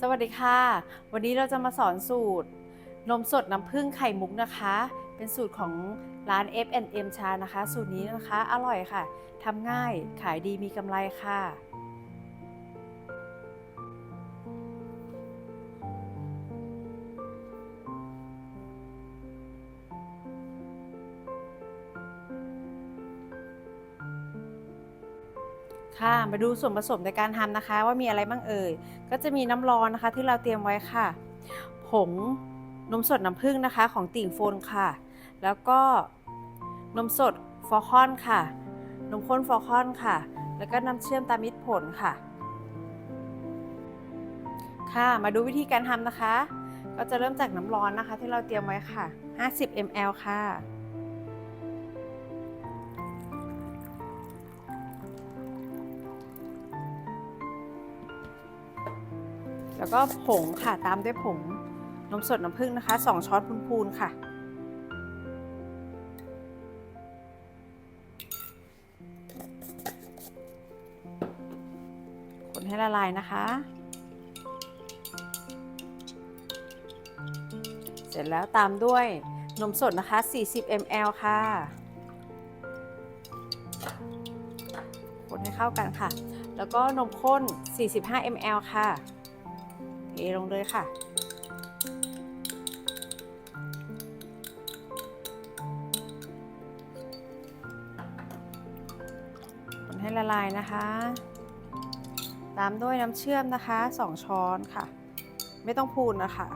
สวัสดีค่ะ วันนี้เราจะมาสอนสูตร นมสดน้ำผึ้งไข่มุกนะคะ เป็นสูตรของร้าน F&M ชานะคะ สูตรนี้นะคะ อร่อยค่ะทำง่ายขายดีมีกำไรค่ะ ค่ะ มาดูส่วนผสมในการทำนะคะ ว่ามีอะไรบ้างเอ่ย ก็จะมีน้ำร้อนนะคะที่เราเตรียมไว้ค่ะ ผงนมสดน้ำผึ้งนะคะ ของติ่งโฟนค่ะ แล้วก็นมสดฟอร์คอนค่ะ นมข้นฟอร์คอนค่ะ แล้วก็น้ำเชื่อมตามมิตรผลค่ะ ค่ะมาดูวิธีการทำนะคะ ก็จะเริ่มจากน้ำร้อนนะคะ ที่เราเตรียมไว้ค่ะ 50 ml ค่ะ แล้วก็ผงค่ะตามด้วยผงนมสดน้ำผึ้งนะคะ 2 ช้อนพูนๆค่ะ คนให้ละลายนะคะ เสร็จแล้วตามด้วยนมสดนะคะ 40 ml ค่ะ คนให้เข้ากันค่ะ แล้วก็นมข้น 45 ml ค่ะ เทลงเลยค่ะ คนให้ละลายนะคะ ตามด้วยน้ำเชื่อมนะคะ 2 ช้อนค่ะ ไม่ต้องพูนนะคะ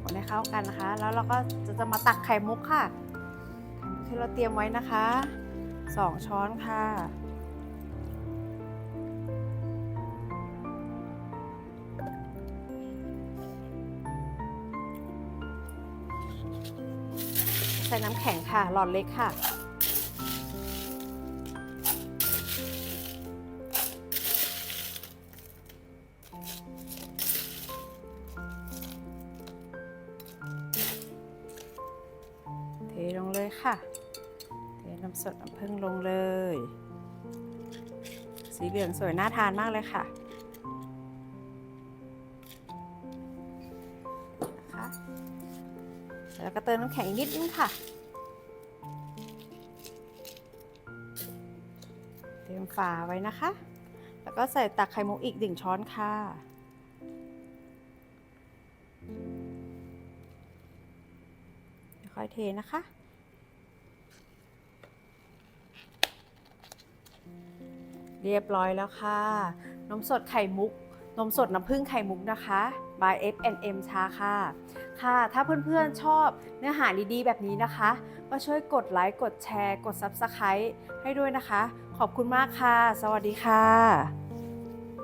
คนให้เข้ากันนะคะ แล้วเราก็จะจะมาตักไข่มุกค่ะที่เราเตรียมไว้นะคะ 2 ช้อนค่ะ ใส่น้ำแข็งค่ะ หลอดเล็กค่ะ เทลงเลยค่ะ เทน้ำสดน้ำผึ้งลงเลย สีเหลืองสวยน่าทานมากเลยค่ะนะคะ แล้วก็เติมน้ำแข็งนิดนึงค่ะ เตรียมฝาไว้นะคะ แล้วก็ใส่ตักไข่มุกอีกหนึ่งช้อนค่ะค่อยเทนะคะเรียบร้อยแล้วค่ะ นมสดไข่มุก นมสดน้ำผึ้งไข่มุกนะคะ by F&M ชาค่ะ ค่ะ ถ้าเพื่อนๆชอบเนื้อหาดีๆ แบบนี้นะคะ ก็ช่วยกดไลค์ กดแชร์ กด Subscribe ให้ด้วยนะคะ ขอบคุณมากค่ะ สวัสดีค่ะ